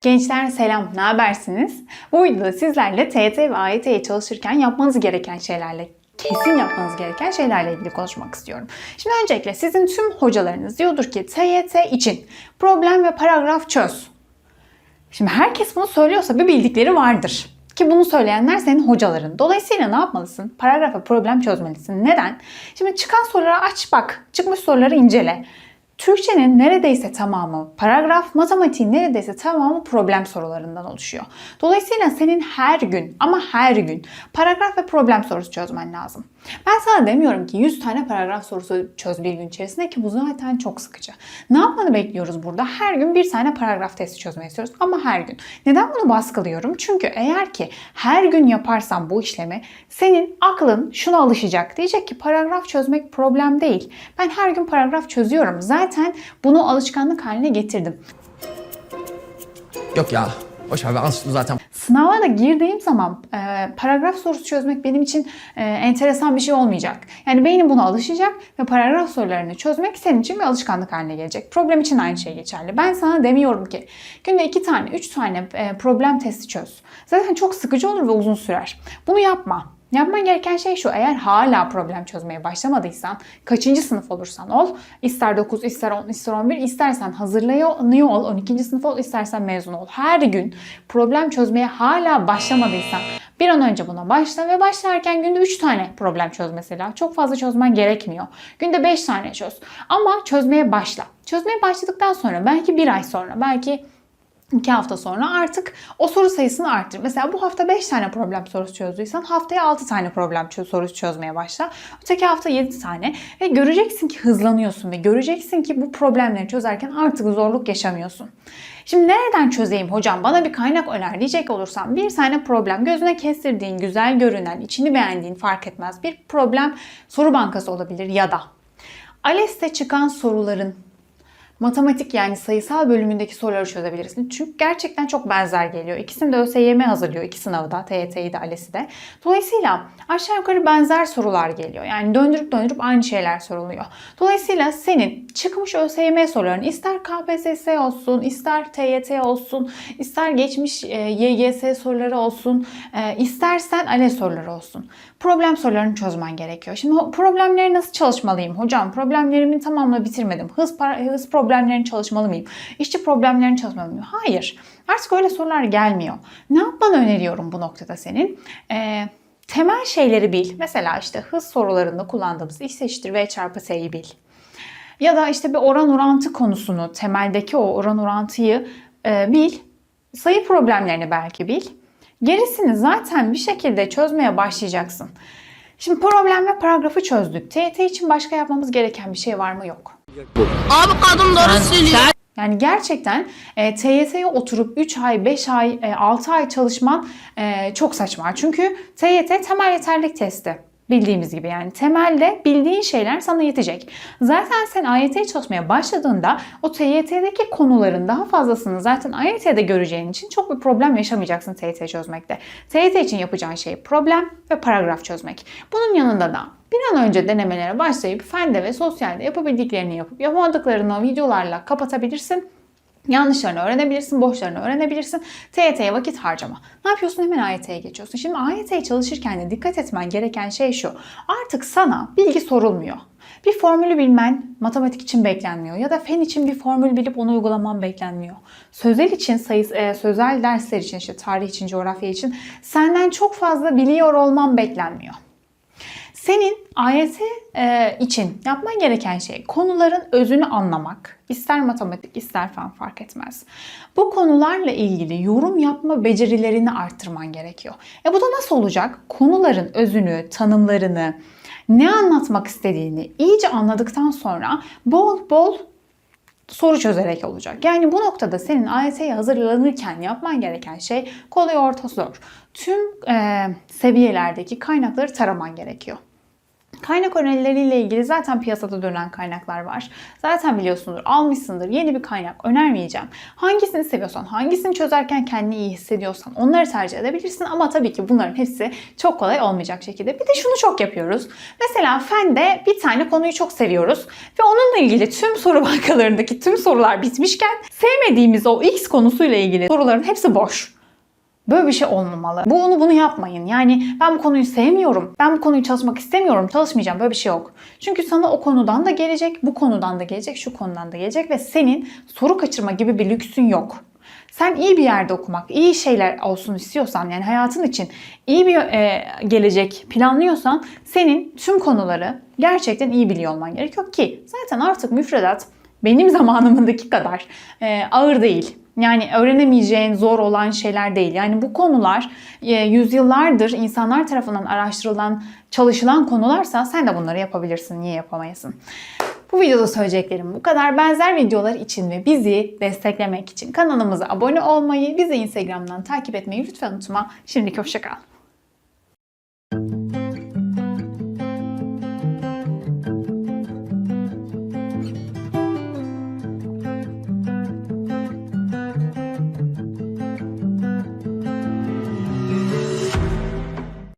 Gençler selam, ne habersiniz? Bu videoda sizlerle TYT ve AYT'ye çalışırken yapmanız gereken şeylerle kesin yapmanız gereken şeylerle ilgili konuşmak istiyorum. Şimdi öncelikle sizin tüm hocalarınız diyordur ki TYT için problem ve paragraf çöz. Şimdi herkes bunu söylüyorsa bir bildikleri vardır. Ki bunu söyleyenler senin hocaların. Dolayısıyla ne yapmalısın? Paragraf ve problem çözmelisin. Neden? Şimdi çıkan soruları aç bak. Çıkmış soruları incele. Türkçenin neredeyse tamamı paragraf, matematiğin neredeyse tamamı problem sorularından oluşuyor. Dolayısıyla senin her gün ama her gün paragraf ve problem sorusu çözmen lazım. Ben sana demiyorum ki 100 tane paragraf sorusu çöz bir gün içerisinde ki bu zaten çok sıkıcı. Ne yapmanı bekliyoruz burada? Her gün bir tane paragraf testi çözmeyi istiyoruz ama her gün. Neden bunu baskılıyorum? Çünkü eğer ki her gün yaparsan bu işlemi senin aklın şuna alışacak. Diyecek ki paragraf çözmek problem değil. Ben her gün paragraf çözüyorum. Zaten bunu alışkanlık haline getirdim. Yok ya. Boş ver ben zaten Sınava da girdiğim zaman e, paragraf sorusu çözmek benim için e, enteresan bir şey olmayacak. Yani beynim buna alışacak ve paragraf sorularını çözmek senin için bir alışkanlık haline gelecek. Problem için aynı şey geçerli. Ben sana demiyorum ki günde iki tane, üç tane e, problem testi çöz. Zaten çok sıkıcı olur ve uzun sürer. Bunu yapma. Yapman gereken şey şu. Eğer hala problem çözmeye başlamadıysan, kaçıncı sınıf olursan ol, ister 9, ister 10, ister 11, istersen hazırlanıyor ol, 12. sınıf ol, istersen mezun ol. Her gün problem çözmeye hala başlamadıysan bir an önce buna başla ve başlarken günde 3 tane problem çöz mesela. Çok fazla çözmen gerekmiyor. Günde 5 tane çöz. Ama çözmeye başla. Çözmeye başladıktan sonra belki bir ay sonra, belki 2 hafta sonra artık o soru sayısını arttır. Mesela bu hafta 5 tane problem sorusu çözdüysen haftaya 6 tane problem sorusu çözmeye başla. Öteki hafta 7 tane ve göreceksin ki hızlanıyorsun ve göreceksin ki bu problemleri çözerken artık zorluk yaşamıyorsun. Şimdi nereden çözeyim hocam? Bana bir kaynak öner diyecek olursam bir tane problem gözüne kestirdiğin, güzel görünen, içini beğendiğin fark etmez bir problem soru bankası olabilir ya da ALES'te çıkan soruların matematik yani sayısal bölümündeki soruları çözebilirsin. Çünkü gerçekten çok benzer geliyor. İkisini de ÖSYM hazırlıyor. iki sınavı da, TYT'yi de, ALES'i de. Dolayısıyla aşağı yukarı benzer sorular geliyor. Yani döndürüp döndürüp aynı şeyler soruluyor. Dolayısıyla senin çıkmış ÖSYM sorularını ister KPSS olsun, ister TYT olsun, ister geçmiş e, YGS soruları olsun, e, istersen ALES soruları olsun. Problem sorularını çözmen gerekiyor. Şimdi problemleri nasıl çalışmalıyım hocam? Problemlerimi tamamla bitirmedim. Hız, para, hız problemlerini çalışmalı mıyım? İşçi problemlerini çalışmalı mıyım? Hayır. Artık öyle sorular gelmiyor. Ne yapmanı öneriyorum bu noktada senin? Ee, temel şeyleri bil. Mesela işte hız sorularında kullandığımız x eşittir v çarpı s'yi bil. Ya da işte bir oran orantı konusunu, temeldeki o oran orantıyı e, bil. Sayı problemlerini belki bil. Gerisini zaten bir şekilde çözmeye başlayacaksın. Şimdi problem ve paragrafı çözdük. TYT için başka yapmamız gereken bir şey var mı? Yok. Abi kadın doğru söylüyor. Yani gerçekten e, TYT'ye oturup 3 ay, 5 ay, e, 6 ay çalışman e, çok saçma. Çünkü TYT temel yeterlik testi. Bildiğimiz gibi yani temelde bildiğin şeyler sana yetecek. Zaten sen AYT'ye çalışmaya başladığında o TYT'deki konuların daha fazlasını zaten AYT'de göreceğin için çok bir problem yaşamayacaksın TYT çözmekte. TYT için yapacağın şey problem ve paragraf çözmek. Bunun yanında da bir an önce denemelere başlayıp fende ve sosyalde yapabildiklerini yapıp yapamadıklarını videolarla kapatabilirsin. Yanlışlarını öğrenebilirsin, boşlarını öğrenebilirsin. TYT'ye vakit harcama. Ne yapıyorsun? Hemen AYT'ye geçiyorsun. Şimdi AYT'ye çalışırken de dikkat etmen gereken şey şu. Artık sana bilgi sorulmuyor. Bir formülü bilmen matematik için beklenmiyor ya da fen için bir formül bilip onu uygulaman beklenmiyor. Sözel için sayıs e, sözel dersler için işte tarih için, coğrafya için senden çok fazla biliyor olman beklenmiyor. Senin AYT e, için yapman gereken şey konuların özünü anlamak. İster matematik ister fen fark etmez. Bu konularla ilgili yorum yapma becerilerini arttırman gerekiyor. E bu da nasıl olacak? Konuların özünü, tanımlarını, ne anlatmak istediğini iyice anladıktan sonra bol bol soru çözerek olacak. Yani bu noktada senin AYT'ye hazırlanırken yapman gereken şey kolay orta zor. Tüm e, seviyelerdeki kaynakları taraman gerekiyor. Kaynak önerileriyle ilgili zaten piyasada dönen kaynaklar var. Zaten biliyorsundur, almışsındır. Yeni bir kaynak önermeyeceğim. Hangisini seviyorsan, hangisini çözerken kendini iyi hissediyorsan onları tercih edebilirsin. Ama tabii ki bunların hepsi çok kolay olmayacak şekilde. Bir de şunu çok yapıyoruz. Mesela fende bir tane konuyu çok seviyoruz ve onunla ilgili tüm soru bankalarındaki tüm sorular bitmişken sevmediğimiz o X konusuyla ilgili soruların hepsi boş. Böyle bir şey olmamalı. Bu onu bunu yapmayın. Yani ben bu konuyu sevmiyorum. Ben bu konuyu çalışmak istemiyorum. Çalışmayacağım. Böyle bir şey yok. Çünkü sana o konudan da gelecek, bu konudan da gelecek, şu konudan da gelecek ve senin soru kaçırma gibi bir lüksün yok. Sen iyi bir yerde okumak, iyi şeyler olsun istiyorsan yani hayatın için iyi bir e, gelecek planlıyorsan senin tüm konuları gerçekten iyi biliyor olman gerekiyor ki zaten artık müfredat benim zamanımdaki kadar e, ağır değil. Yani öğrenemeyeceğin, zor olan şeyler değil. Yani bu konular e, yüzyıllardır insanlar tarafından araştırılan, çalışılan konularsa sen de bunları yapabilirsin. Niye yapamayasın? Bu videoda söyleyeceklerim bu kadar. Benzer videolar için ve bizi desteklemek için kanalımıza abone olmayı, bizi Instagram'dan takip etmeyi lütfen unutma. Şimdilik hoşçakal.